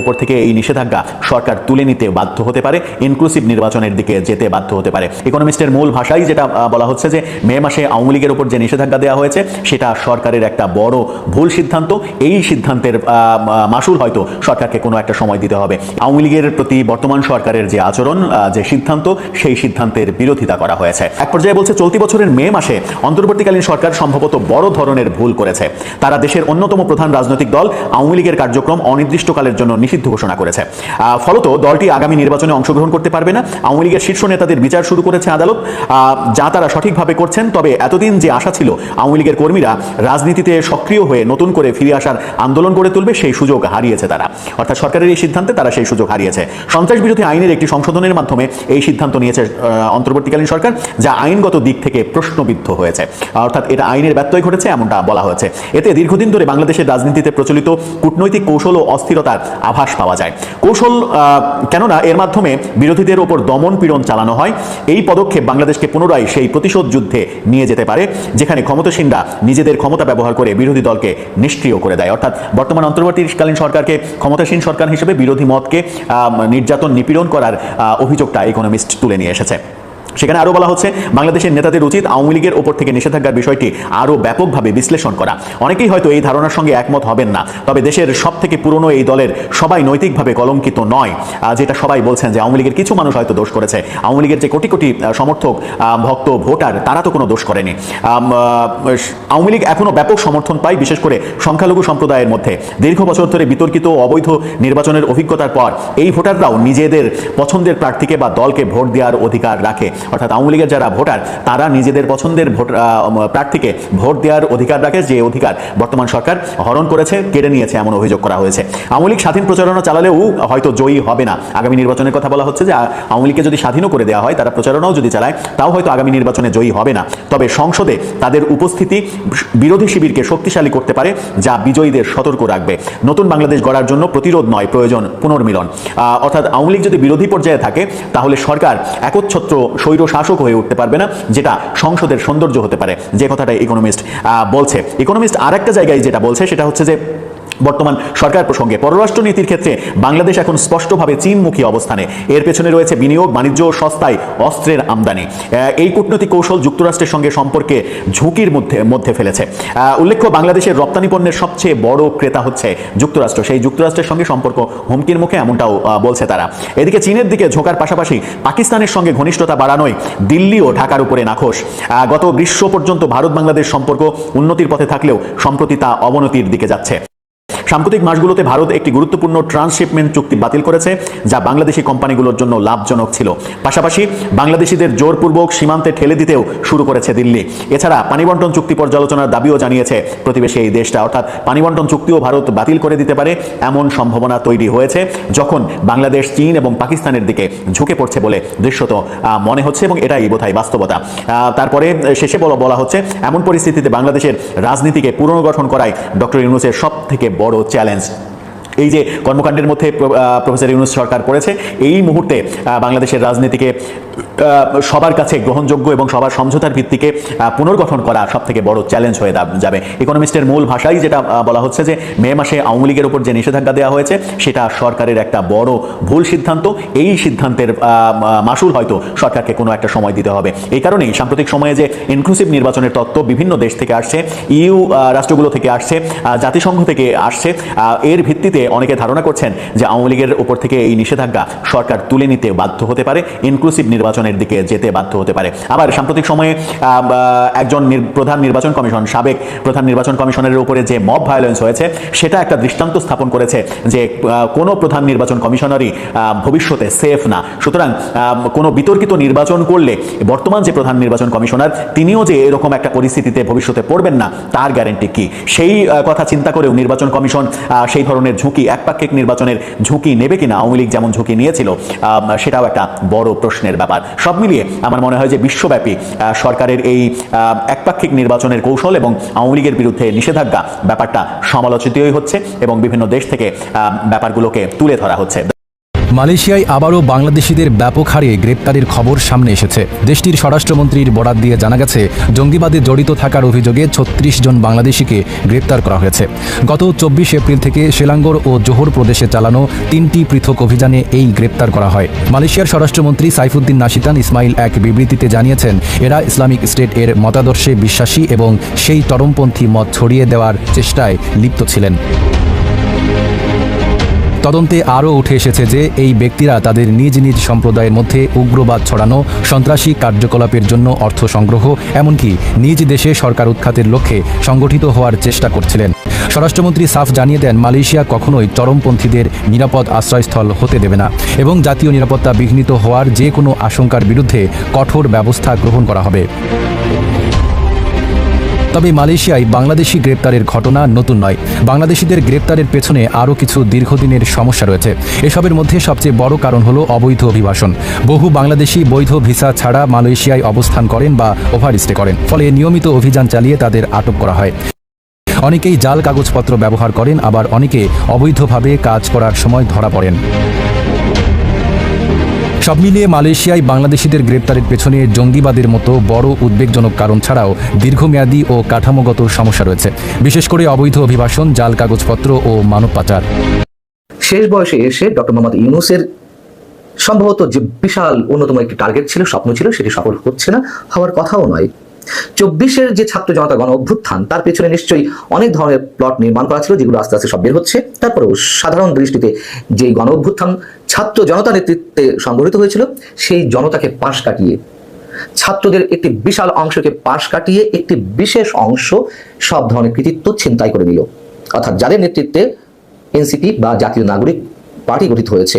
উপর থেকে এই নিষেধাজ্ঞা সরকার তুলে নিতে বাধ্য হতে পারে ইনক্লুসিভ নির্বাচনের দিকে যেতে বাধ্য হতে পারে। ইকোনমিস্টের মূল ভাষাই যেটা বলা হচ্ছে যে, মে মাসে আওয়ামী লীগের উপর যে নিষেধাজ্ঞা দেওয়া হয়েছে, সেটা সরকারের একটা বড় ভুল সিদ্ধান্ত। এই সিদ্ধান্তের মাসুল হয়তো সরকারকে কোনো একটা সময় দিতে হবে। আওয়ামী লীগের প্রতি বর্তমান সরকারের যে আচরণ যে সিদ্ধান্ত, সেই সিদ্ধান্তের বিরোধিতা করা হয়েছে। এক পর্যায়ে বলছে, চলতি বছরের মে মাসে অন্তর্বর্তীকালীন সরকার সম্ভবত বড় ধরনের ভুল করেছে। তারা দেশের অন্যতম প্রধান রাজনৈতিক দল, আওয়ামী লীগের কার্যক্রম অনির্দিষ্টকালের জন্য নিষিদ্ধ ঘোষণা করেছে। ফলত দলটি আগামী নির্বাচনে অংশগ্রহণ করতে পারবে না। আওয়ামী লীগের শীর্ষ নেতাদের বিচার শুরু করেছে আদালত। যা তারা সঠিকভাবে করছেন, তবে এতদিন যে আশা ছিল আওয়ামী লীগের কর্মীরা রাজনীতিতে সক্রিয় হয়ে নতুন করে ফিরে আসার আন্দোলন গড়ে তুলবে, সেই সুযোগ হারিয়েছে তারা। অর্থাৎ সরকারের এই সিদ্ধান্তে তারা সেই সুযোগ হারিয়েছে। সন্ত্রাস বিরোধী আইনের একটি সংশোধনের মাধ্যমে এই সিদ্ধান্ত নিয়েছে অন্তর্বর্তীকালীন সরকার, যা আইনগত দিক থেকে প্রশ্নবিদ্ধ হয়েছে। অর্থাৎ এটা আইনের ব্যত্যয় ঘটেছে, এমনটা বলা হয়েছে। এতে দীর্ঘদিন ধরে বাংলাদেশের রাজনীতিতে প্রচলিত কূটনৈতিক কৌশল ও অস্থিরতার আভাস পাওয়া যায়। কৌশল কেননা এর মাধ্যমে বিরোধীদের ওপর দমন পীড়ন চালানো হয়। এই পদক্ষেপ বাংলাদেশকে পুনরায় সেই প্রতিশোধ যুদ্ধে নিয়ে যেতে পারে, যেখানে ক্ষমতাসীনরা নিজেদের ক্ষমতা ব্যবহার করে বিরোধী দলকে নিষ্ক্রিয় করে দেয়। অর্থাৎ বর্তমান অন্তর্বর্তীকালীন সরকারকে ক্ষমতাসীন সরকার হিসেবে বিরোধী মতকে নির্যাতন নিপীড়ন করার অভিযোগটা ইকোনমিস্ট তুলে নিয়ে এসেছে। সেখানে আরও বলা হচ্ছে, বাংলাদেশের নেতাদের উচিত আওয়ামী লীগের ওপর থেকে নিষেধাজ্ঞার বিষয়টি আরও ব্যাপকভাবে বিশ্লেষণ করা। অনেকেই হয়তো এই ধারণার সঙ্গে একমত হবেন না, তবে দেশের সব থেকে পুরনো এই দলের সবাই নৈতিকভাবে কলঙ্কিত নয় যেটা সবাই বলছেন যে আওয়ামী লীগের কিছু মানুষ হয়তো দোষ করেছে। আওয়ামী লীগের যে কোটি কোটি সমর্থক ভক্ত, ভোটার, তারা তো কোনো দোষ করেনি। আওয়ামী লীগ এখনও ব্যাপক সমর্থন পায়, বিশেষ করে সংখ্যালঘু সম্প্রদায়ের মধ্যে। দীর্ঘ বছর ধরে বিতর্কিত অবৈধ নির্বাচনের অভিজ্ঞতার পর এই ভোটাররাও নিজেদের পছন্দের প্রার্থীকে বা দলকে ভোট দেওয়ার অধিকার রাখে। অর্থাৎ আওয়ামী লীগের যারা ভোটার, তারা নিজেদের পছন্দের ভোট প্রার্থীকে ভোট দেওয়ার অধিকার রাখে, যে অধিকার বর্তমান সরকার হরণ করেছে, কেড়ে নিয়েছে এমন অভিযোগ করা হয়েছে। আওয়ামী লীগ স্বাধীন প্রচারণা চালালেও হয়তো জয়ী হবে না। আগামী নির্বাচনের কথা বলা হচ্ছে যে আওয়ামী লীগকে যদি স্বাধীনও করে দেওয়া হয়, তারা প্রচারণাও যদি চালায়, তাও হয়তো আগামী নির্বাচনে জয়ী হবে না। তবে সংসদে তাদের উপস্থিতি বিরোধী শিবিরকে শক্তিশালী করতে পারে, যা বিজয়ীদের সতর্ক রাখবে। নতুন বাংলাদেশ গড়ার জন্য প্রতিরোধ নয়, প্রয়োজন পুনর্মিলন। অর্থাৎ আওয়ামী লীগ যদি বিরোধী পর্যায়ে থাকে, তাহলে সরকার একচ্ছত্র স্বৈর শাসক হয়ে উঠতে পারবে না, যেটা সংসদের সৌন্দর্য হতে পারে। যে কথাটা ইকোনমিস্ট বলছে। ইকোনমিস্ট আর একটা জায়গায় যেটা বলছে, সেটা হচ্ছে যে বর্তমান সরকার প্রসঙ্গে পররাষ্ট্র নীতির ক্ষেত্রে বাংলাদেশ এখন স্পষ্টভাবে চীনমুখী অবস্থানে। এর পেছনে রয়েছে বিনিয়োগ, বাণিজ্য ও সস্তায় অস্ত্রের আমদানি। এই কূটনৈতিক কৌশল যুক্তরাষ্ট্রের সঙ্গে সম্পর্কে ঝুঁকির মধ্যে মধ্যে ফেলেছে। উল্লেখ্য, বাংলাদেশের রপ্তানি পণ্যের সবচেয়ে বড় ক্রেতা হচ্ছে যুক্তরাষ্ট্র। সেই যুক্তরাষ্ট্রের সঙ্গে সম্পর্ক হুমকির মুখে এমনটাও বলছে তারা। এদিকে চীনের দিকে ঝোঁকার পাশাপাশি পাকিস্তানের সঙ্গে ঘনিষ্ঠতা বাড়ানোয় দিল্লি ও ঢাকার উপরে নাখোশ। গত গ্রীষ্ম পর্যন্ত ভারত বাংলাদেশ সম্পর্ক উন্নতির পথে থাকলেও সম্প্রতি তা অবনতির দিকে যাচ্ছে। সাম্প্রতিক মাসগুলোতে ভারত একটি গুরুত্বপূর্ণ ট্রান্সশিপমেন্ট চুক্তি বাতিল করেছে, যা বাংলাদেশি কোম্পানিগুলোর জন্য লাভজনক ছিল। পাশাপাশি বাংলাদেশিদের জোরপূর্বক সীমান্তে ঠেলে দিতেও শুরু করেছে দিল্লি। এছাড়া পানিবন্টন চুক্তি পর্যালোচনার দাবিও জানিয়েছে প্রতিবেশী এই দেশটা। অর্থাৎ পানিবন্টন চুক্তিও ভারত বাতিল করে দিতে পারে এমন সম্ভাবনা তৈরি হয়েছে, যখন বাংলাদেশ, চীন এবং পাকিস্তানের দিকে ঝুঁকে পড়ছে বলে দৃশ্যত মনে হচ্ছে এবং এটাই বোধহয় বাস্তবতা। তারপরে শেষে বলা বলা হচ্ছে, এমন পরিস্থিতিতে বাংলাদেশের রাজনীতিকে পুনর্গঠন করায় ডক্টর ইউনুসের সব থেকে বড় চ্যালেঞ্জ এই যে কর্মকাণ্ডের মধ্যে প্রফেসর ইউনুস সরকার করেছে এই মুহূর্তে বাংলাদেশের রাজনীতিকে সবার কাছে গ্রহণযোগ্য এবং সবার সমঝোতার ভিত্তিকে পুনর্গঠন করা সব থেকে বড় চ্যালেঞ্জ হয়ে যাবে। ইকোনমিস্টের মূল ভাষাই যেটা বলা হচ্ছে যে, মে মাসে আওয়ামী লীগের উপর যে নিষেধাজ্ঞা দেওয়া হয়েছে, সেটা সরকারের একটা বড় ভুল সিদ্ধান্ত। এই সিদ্ধান্তের মাসুল হয়তো সরকারকে কোনো একটা সময় দিতে হবে। এই কারণেই সাম্প্রতিক সময়ে যে ইনক্লুসিভ নির্বাচনের তত্ত্ব বিভিন্ন দেশ থেকে আসছে, ইউ রাষ্ট্রগুলো থেকে আসছে জাতিসংঘ থেকে আসছে এর ভিত্তিতে অনেকে ধারণা করছেন যে আওয়ামী লীগের উপর থেকে এই নিষেধাজ্ঞা সরকার তুলে নিতে বাধ্য হতে পারে ইনক্লুসিভ নির্বাচনের দিকে যেতে বাধ্য হতে পারে। আবার সাম্প্রতিক সময়ে একজন প্রধান নির্বাচন কমিশন, সাবেক প্রধান নির্বাচন কমিশনের উপরে যে মব ভায়োলেন্স হয়েছে, সেটা একটা দৃষ্টান্ত স্থাপন করেছে যে কোনো প্রধান নির্বাচন কমিশনারই ভবিষ্যতে সেফ না। সুতরাং কোনো বিতর্কিত নির্বাচন করলে বর্তমান যে প্রধান নির্বাচন কমিশনার, তিনিও যে এরকম একটা পরিস্থিতিতে ভবিষ্যতে পড়বেন না, তার গ্যারেন্টি কি? সেই কথা চিন্তা করেও নির্বাচন কমিশন সেই ধরনের ঝুঁকি একপাক্ষিক নির্বাচনের ঝুঁকি নেবে কিনা আওয়ামী লীগ যেমন ঝুঁকি নিয়েছিল সেটাও একটা বড় প্রশ্নের ব্যাপার। সব মিলিয়ে আমার মনে হয় যে বিশ্বব্যাপী সরকারের এই একপাক্ষিক নির্বাচনের কৌশল এবং আওয়ামী লীগের বিরুদ্ধে নিষেধাজ্ঞা ব্যাপারটা সমালোচিতই হচ্ছে এবং বিভিন্ন দেশ থেকে ব্যাপারগুলোকে তুলে ধরা হচ্ছে। মালয়েশিয়ায় আবারও বাংলাদেশিদের ব্যাপক হারে গ্রেপ্তারের খবর সামনে এসেছে। দেশটির স্বরাষ্ট্রমন্ত্রীর বরাত দিয়ে জানা গেছে, জঙ্গিবাদে জড়িত থাকার অভিযোগে ছত্রিশ জন বাংলাদেশিকে গ্রেপ্তার করা হয়েছে। গত চব্বিশ এপ্রিল থেকে শিলাঙ্গর ও জোহর প্রদেশে চালানো তিনটি পৃথক অভিযানে এই গ্রেপ্তার করা হয়। মালয়েশিয়ার স্বরাষ্ট্রমন্ত্রী সাইফুদ্দিন নাশিতান ইসমাইল এক বিবৃতিতে জানিয়েছেন, এরা ইসলামিক স্টেট এর মতাদর্শে বিশ্বাসী এবং সেই চরমপন্থী মত ছড়িয়ে দেওয়ার চেষ্টায় লিপ্ত ছিলেন। তদন্তে আরও উঠে এসেছে যে এই ব্যক্তিরা তাদের নিজ নিজ সম্প্রদায়ের মধ্যে উগ্রবাদ ছড়ানো, সন্ত্রাসী কার্যকলাপের জন্য অর্থ সংগ্রহ, এমনকি নিজ দেশে সরকার উৎখাতের লক্ষ্যে সংগঠিত হওয়ার চেষ্টা করছিলেন। স্বরাষ্ট্রমন্ত্রী সাফ জানিয়ে দেন, মালয়েশিয়া কখনোই চরমপন্থীদের নিরাপদ আশ্রয়স্থল হতে দেবে না এবং জাতীয় নিরাপত্তা বিঘ্নিত হওয়ার যে কোনো আশঙ্কার বিরুদ্ধে কঠোর ব্যবস্থা গ্রহণ করা হবে। তবে মালয়েশিয়ায় বাংলাদেশি গ্রেপ্তারের ঘটনা নতুন নয়। বাংলাদেশিদের গ্রেপ্তারের পেছনে আরও কিছু দীর্ঘদিনের সমস্যা রয়েছে। এসবের মধ্যে সবচেয়ে বড় কারণ হলো অবৈধ অভিবাসন। বহু বাংলাদেশি বৈধ ভিসা ছাড়া মালয়েশিয়ায় অবস্থান করেন বা ওভারস্টে করেন, ফলে নিয়মিত অভিযান চালিয়ে তাদের আটক করা হয়। অনেকেই জাল কাগজপত্র ব্যবহার করেন, আবার অনেকে অবৈধভাবে কাজ করার সময় ধরা পড়েন। সব মিলিয়ে মালয়েশিয়ায় বাংলাদেশিদের গ্রেপ্তারের পেছনে জঙ্গিবাদের মতো বড় উদ্বেগজনক কারণ ছাড়াও দীর্ঘমেয়াদী ও কাঠামোগত সমস্যা রয়েছে। বিশেষ করে অবৈধ অভিবাসন, জাল কাগজপত্র ও মানব পাচার। শেষ বয়সে এসে ডক্টর মোহাম্মদ ইউনুসের সম্ভবত যে বিশাল অন্যতম একটি টার্গেট ছিল, স্বপ্ন ছিল, সেটি সফল হচ্ছে না, হওয়ার কথাও নয়। চব্বিশের যে ছাত্র জনতা গণ অভ্যুত্থান, তার পেছনে নিশ্চয়ই অনেক ধরনের প্লট নির্মাণ করা ছিল, যেগুলো আস্তে আস্তে সব বের হচ্ছে। তারপরেও সাধারণ দৃষ্টিতে যে গণ অভ্যুত্থান ছাত্র জনতা নেতৃত্বে সংগঠিত হয়েছিল, সেই জনতাকে পাশ কাটিয়ে, ছাত্রদের একটি বিশাল অংশকে পাশ কাটিয়ে একটি বিশেষ অংশ সব ধরনের কৃতিত্ব ছিনতাই করে দিল অর্থাৎ যাদের নেতৃত্বে এনসিপি বা জাতীয় নাগরিক পার্টি গঠিত হয়েছে।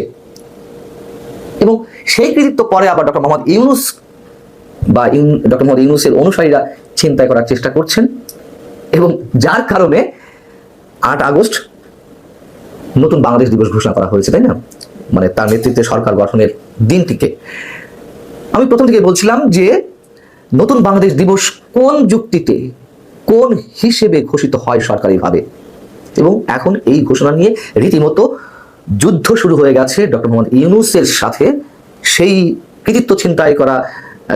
এবং সেই কৃতিত্ব পরে আবার ডক্টর মোহাম্মদ ইউনুস বা ডক্টর মোহাম্মদ ইউনুসের অনুসারীরা চিন্তায় করার চেষ্টা করছেন। এবং যার কারণে আট আগস্ট নতুন বাংলাদেশ দিবস ঘোষণা করা হয়েছে, তাই না? মানে তার নেতৃত্বে সরকার গঠনের দিনটিকে। আমি প্রথম থেকে বলছিলাম যে নতুন বাংলাদেশ দিবস কোন যুক্তিতে, কোন হিসেবে ঘোষিত হয় সরকারিভাবে? এবং এখন এই ঘোষণা নিয়ে রীতিমতো যুদ্ধ শুরু হয়ে গেছে ডক্টর মোহাম্মদ ইউনুসের সাথে। সেই কৃতিত্ব ছিনতাই করা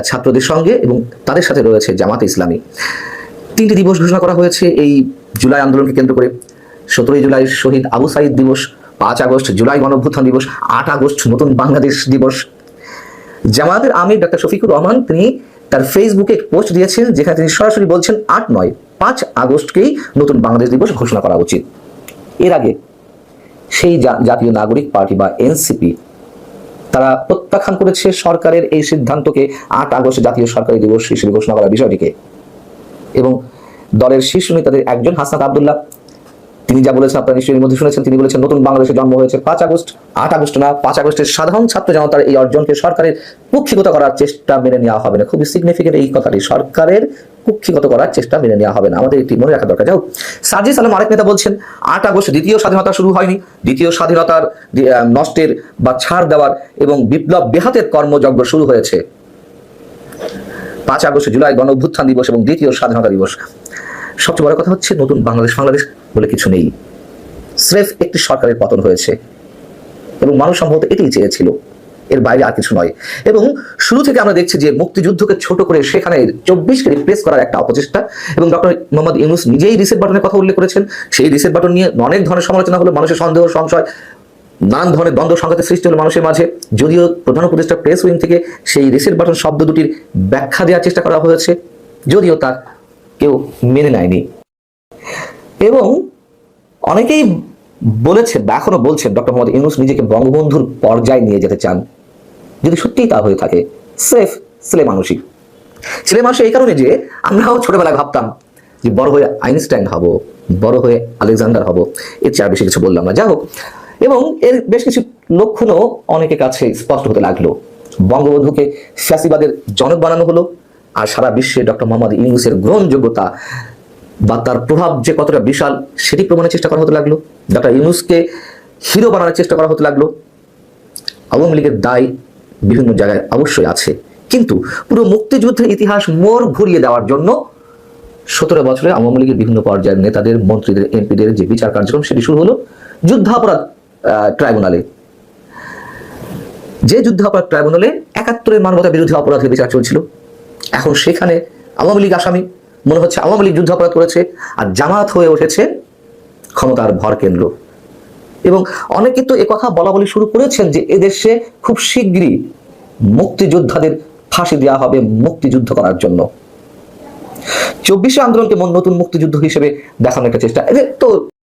ছাত্রদের সঙ্গে এবং তাদের সাথে রয়েছে জামাতে ইসলামী। তিনটি দিবস ঘোষণা করা হয়েছে এই জুলাই আন্দোলনকে কেন্দ্র করে। সতেরোই জুলাই শহীদ আবু সাইদ দিবস, পাঁচ আগস্ট জুলাই গণঅভ্যুত্থান দিবস, আট আগস্ট নতুন বাংলাদেশ দিবস। জামাতের আমির ডক্টর শফিকুর রহমান তিনি তার ফেসবুকে পোস্ট দিয়েছেন যেখানে তিনি সরাসরি বলছেন, আট নয়, পাঁচ আগস্টকেই নতুন বাংলাদেশ দিবস ঘোষণা করা উচিত। এর আগে সেই জাতীয় নাগরিক পার্টি বা এনসিপি তারা প্রত্যাখ্যান করেছে সরকারের এই সিদ্ধান্তকে আট আগস্ট জাতীয় সরকারি দিবস হিসেবে ঘোষণা করার বিষয়টিকে। এবং দলের শীর্ষ নেতাদের একজন হাসনাত আবদুল্লাহ, তিনি যা বলেছেন আপনারা নিশ্চয়ই মধ্যে শুনেছেন, তিনি বলেছেন, নতুন বাংলাদেশে জন্ম হয়েছে পাঁচ আগস্ট, আট আগস্ট না, পাঁচ আগস্টের সাধারণ ছাত্র জনতার এই অর্জনকে সরকারের কুক্ষিগত করার চেষ্টা মেনে নেওয়া হবে না। খুবই সিগনিফিকেন্ট এই কথাটি। সরকারের কুক্ষিগত করার চেষ্টা মেনে নেওয়া হবে না। আমাদের এটি মনে রাখা দরকার। যাও সাজিস আলম আরেক নেতা বলছেন, আট আগস্ট দ্বিতীয় স্বাধীনতা শুরু হয়নি। দ্বিতীয় স্বাধীনতার নষ্টের বা ছাড় দেওয়ার এবং বিপ্লব বেহাতের কর্মযজ্ঞ শুরু হয়েছে। পাঁচ আগস্ট জুলাই গণ অভ্যুত্থান দিবস এবং দ্বিতীয় স্বাধীনতা দিবস। সবচেয়ে বড় কথা হচ্ছে, নতুন বাংলাদেশ বাংলাদেশ বলে কিছু নেই। স্রেফ একটি সরকারের পতন হয়েছে এবং মানুষ সম্ভবত এটাই চেয়েছিল। এর বাইরে আর কিছু নয়। এবং শুরু থেকে আমরা দেখছি যে মুক্তিযুদ্ধকে ছোট করে সেখানে চব্বিশকে রিপ্লেস করার একটা অপচেষ্টা। এবং ডক্টর মোহাম্মদ ইউনুস নিজেই রিসেট বাটনের কথা উল্লেখ করেছেন। সেই রিসেট বাটন নিয়ে অনেক ধরনের সমালোচনা হলো, মানুষের সন্দেহ, সংশয়, নানান ধরনের দ্বন্দ্ব সংঘাতের সৃষ্টি হলো মানুষের মাঝে। যদিও প্রধান উপদেষ্টা প্রেস উইং থেকে সেই রিসেট বাটন শব্দ দুটির ব্যাখ্যা দেওয়ার চেষ্টা করা হয়েছে, যদিও তা কেউ মেনে নেয়নি। এবং অনেকেই বলেছে বা এখনও বলছেন, ডক্টর মোহাম্মদ ইউনুস নিজেকে বঙ্গবন্ধুর পর্যায়ে নিয়ে যেতে চান। যদি সত্যিই তা হয়ে থাকে স্রেফ ছেলে মানুষই ছেলে মানুষ এই কারণে যে আমরাও ছোটবেলায় ভাবতাম যে বড় হয়ে আইনস্টাইন হব, বড় হয়ে আলেকজান্ডার হব, এর চেয়ে বেশি কিছু বললাম না। যা হোক, এবং এর বেশ কিছু লক্ষণও অনেকের কাছে স্পষ্ট হতে লাগল। বঙ্গবন্ধুকে ফ্যাসিবাদের জনক বানানো হলো, আর সারা বিশ্বে ডক্টর মোহাম্মদ ইউনুসের গ্রহণযোগ্যতা বা তার প্রভাব যে কতটা বিশাল, সেটি প্রমাণের চেষ্টা করা হতে লাগল। ডক্টর ইউনুসকে হিরো বানানোর চেষ্টা করা হতে লাগল। আওয়ামী লীগের দায় বিভিন্ন জায়গায় অবশ্যই আছে। কিন্তু পুরো মুক্তিযুদ্ধের ইতিহাস মোড় ঘুরিয়ে দেওয়ার জন্য সতেরো বছরে আওয়ামী লীগের বিভিন্ন পর্যায়ের নেতাদের, মন্ত্রীদের, এমপিদের যে বিচার কার্যক্রম, সেটি শুরু হলো যুদ্ধাপরাধ ট্রাইব্যুনালে। যে যুদ্ধাপরাধ ট্রাইব্যুনালে একাত্তরের মানবতা বিরোধী অপরাধের বিচার চলছিল। এখন সেখানে আওয়ামী লীগ আসামি, মনে হচ্ছে আওয়ামী লীগ যুদ্ধাপরাধ করেছে, আর জামাত হয়ে উঠেছে ক্ষমতার ভর কেন্দ্র এবং অনেকে তো কথা বলা বলি শুরু করেছেন যে এদেশে খুব শীঘ্রই মুক্তিযোদ্ধাদের ফাঁসি দেওয়া হবে মুক্তিযুদ্ধ করার জন্য। চব্বিশে আন্দোলনকে নতুন মুক্তিযুদ্ধ হিসেবে দেখানোর একটা চেষ্টা। এদের তো